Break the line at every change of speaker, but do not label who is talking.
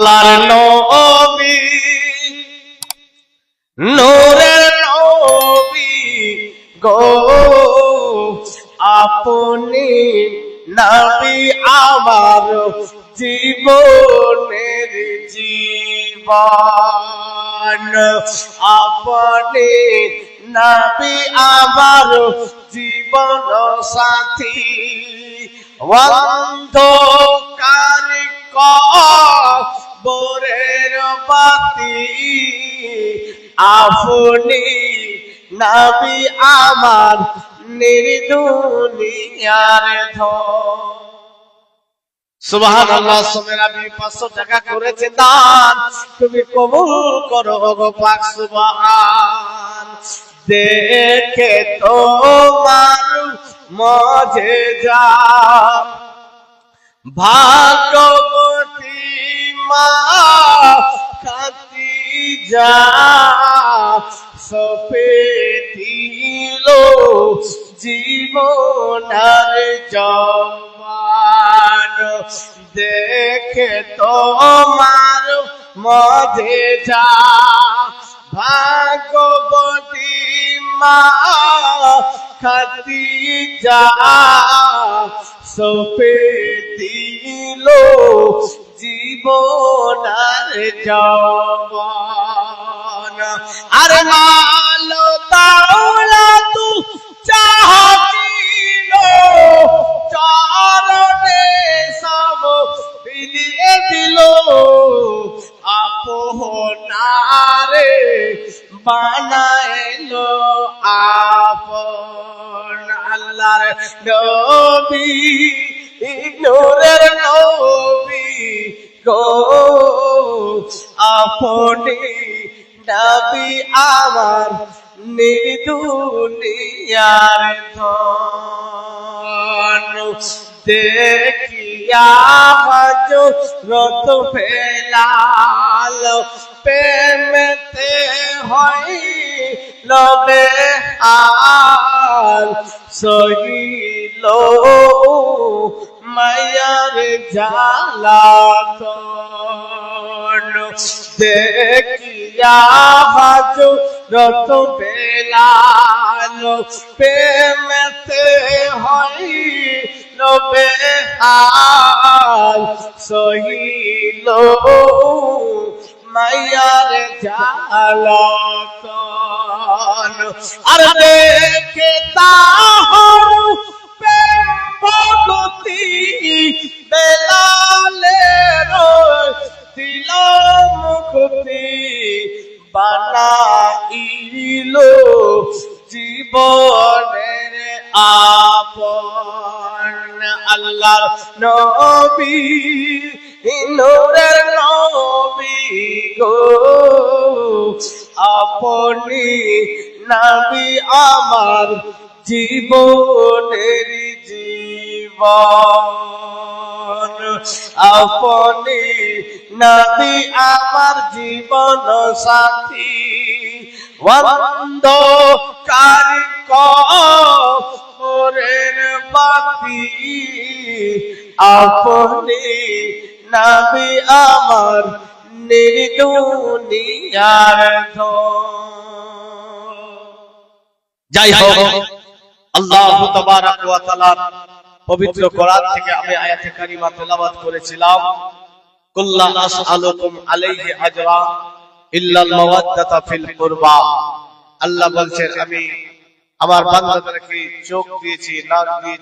আল্লাহর নবী, নূরের নবী গো। আপনি নবী আমার জীবনের জীবন। আপনি নবী আমার জীবন সাথী। অন্ধকার আপনি নবী আমার নির্দুনিয়ার ধন। পাঁচশো টাকা করেছে তুমি কবুল করো দেখে তোমার মজে যা। ভাগবতী মা যা সপে দিল জীবনার জবান। দেখে তোমার মধ্যে যা ভাগবতী মা যা। সপে দিল জীবনার জবান আর মালো তাওলা তু চাহিল চরণে সব বিলিয়ে দিল। আপনারে বানাইলো আপন। আল্লাহর নবী, নূরের নবী গো। আপনি নবী আমার নির্দুনিয়ার ধন। দেখিয়া বাজো রত ফেলাল হয় লবে সহিল মায়ার জালাতন দেখিয়া বাজো রত বেলাল প্রেমেতে হয় নবে হাল সহিল মায়ার জালতন আর দেখে তাহর ভগতি বেলালের দিল মুক্তি বানাইল জীবনের আপন আল্লাহর নবী নূরের নবী গো। আপনি নবী আমার জীবনের জীবন। আপনি নবী আমার জীবন সাথী। বন্ধ কারি করের বাতি। আপনি নবী আমার নির্দুনিয়ার ধন। যাই হোক আল্লাহ তাবারাক ওয়া তাআলা পবিত্র কোরআন থেকে আমি আয়াতে কারিমা তেলাওয়াত করেছিলাম। কুল্লা আসআলুকুম আলাইহি আজরা ইল্লাল মাওয়াদ্দাতা ফিল কুরবা। আল্লাহ বলছেন আমি আমার বান্দাদেরকে চোখ দিয়েছি নাক দিয়েছি।